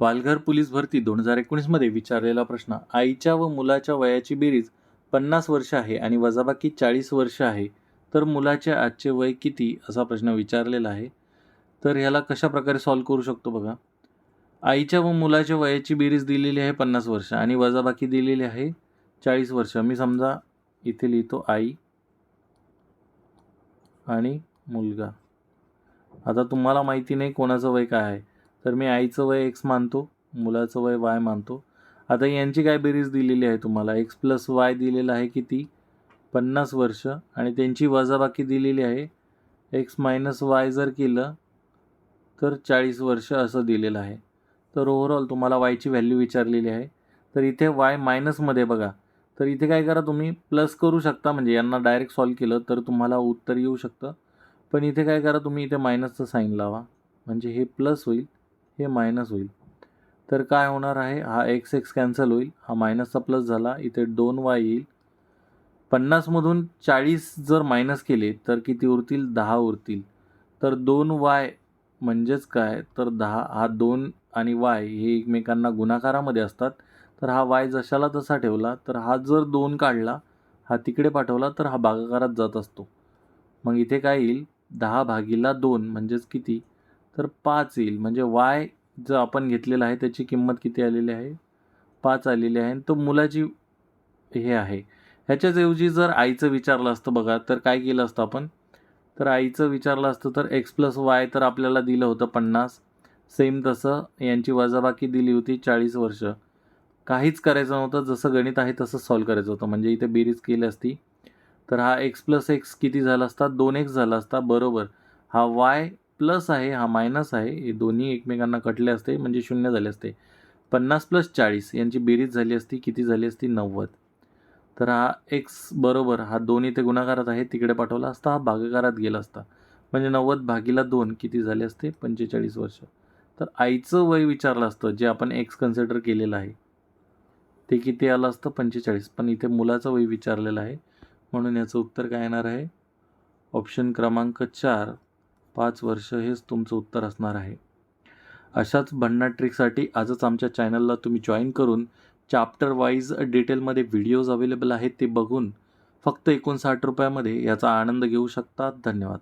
Palghar police भरती दोन हजार एकोणीसमध्ये विचारलेला प्रश्न आईच्या व मुलाच्या वयाची बेरीज पन्नास वर्ष आहे आणि वजाबाकी चाळीस वर्ष आहे तर मुलाचे आजचे वय किती? असा प्रश्न विचारलेला आहे. तर ह्याला कशा प्रकारे सॉल्व करू शकतो बघा. आईच्या व मुलाच्या वयाची बेरीज दिलेली आहे पन्नास वर्ष आणि वजाबाकी दिलेली आहे चाळीस वर्ष. मी समजा इथे लिहितो आई आणि मुलगा. आता तुम्हाला माहिती नाही कोणाचं वय काय आहे. तर मी आईचं वय एक्स मानतो मुलाचं वय वाय मानतो. आता यांची काय बेरीज दिलेली आहे तुम्हाला? एक्स प्लस वाय दिलेलं आहे किती? पन्नास वर्ष. आणि त्यांची वजाबाकी दिलेली आहे. एक्स मायनस वाय जर केलं तर चाळीस वर्ष असं दिलेलं आहे. तर ओव्हरऑल तुम्हाला वायची व्हॅल्यू विचारलेली आहे. तर इथे वाय मायनसमध्ये बघा. तर इथे काय करा तुम्ही? प्लस करू शकता. म्हणजे यांना डायरेक्ट सॉल्व केलं तर तुम्हाला उत्तर येऊ शकतं. पण इथे काय करा तुम्ही? इथे मायनसचं साईन लावा. म्हणजे हे प्लस होईल. हे मायनस होईल. तर काय होणार आहे? हा एक्स एक्स कॅन्सल होईल. हा मायनसचा प्लस झाला. इथे दोन वाय येईल. पन्नासमधून चाळीस जर मायनस केले तर किती उरतील? दहा उरतील. तर दोन वाय म्हणजेच काय? तर दहा हा दोन आणि वाय हे एकमेकांना गुणाकारामध्ये असतात. तर हा वाय जशाला तसा ठेवला तर हा जर दोन काढला हा तिकडे पाठवला तर हा भागाकारात जात असतो. मग इथे काय येईल? दहा भागीला दोन म्हणजेच किती? तर पाच येईल. म्हणजे वाय जो आपण घेतलेला आहे त्याची किंमत किती आलेली आहे? पाच आलेली आहे. आणि तो मुलाची हे आहे. ह्याच्याच ऐवजी जर आईचं विचारलं असतं बघा तर काय केलं असतं आपण? तर आईचं विचारलं असतं तर एक्स प्लस वाय तर आपल्याला दिलं होतं पन्नास. सेम तसं यांची वजाबाकी दिली होती चाळीस वर्ष. काहीच करायचं नव्हतं. जसं गणित आहे तसं सॉल्व करायचं होतं. म्हणजे इथे बेरीज केली असती. तर हा एक्स प्लस एक्स किती झाला असता? दोन एक्स झाला असता. बरोबर. हा वाय प्लस आहे हा मायनस आहे हे दोन्ही एकमेकांना कटले असते म्हणजे शून्य झाले असते. पन्नास प्लस चाळीस यांची बेरीज झाली असती किती झाली असती? नव्वद. तर हा एक्स बरोबर हा दोन इथे गुणाकारात आहे तिकडे पाठवला असता हा भागाकारात गेला असता. म्हणजे नव्वद भागीला दोन किती झाले असते? पंचेचाळीस वर्ष. तर आईचं वय विचारलं असतं जे आपण एक्स कन्सिडर केलेलं आहे. ते किती आलं असतं? पंचेचाळीस. पण इथे मुलाचं वय विचारलेलं आहे. म्हणून याचं उत्तर काय येणार आहे? ऑप्शन क्रमांक चार. पाच वर्ष हेच तुमचं उत्तर असणार आहे. अशाच भन्ना ट्रिकसाठी आजच आमच्या चॅनलला तुम्ही जॉईन करून चॅप्टर वाईज डिटेलमध्ये व्हिडिओज अवेलेबल आहेत ते बघून फक्त एकोणसाठ रुपयामध्ये याचा आनंद घेऊ शकता. धन्यवाद.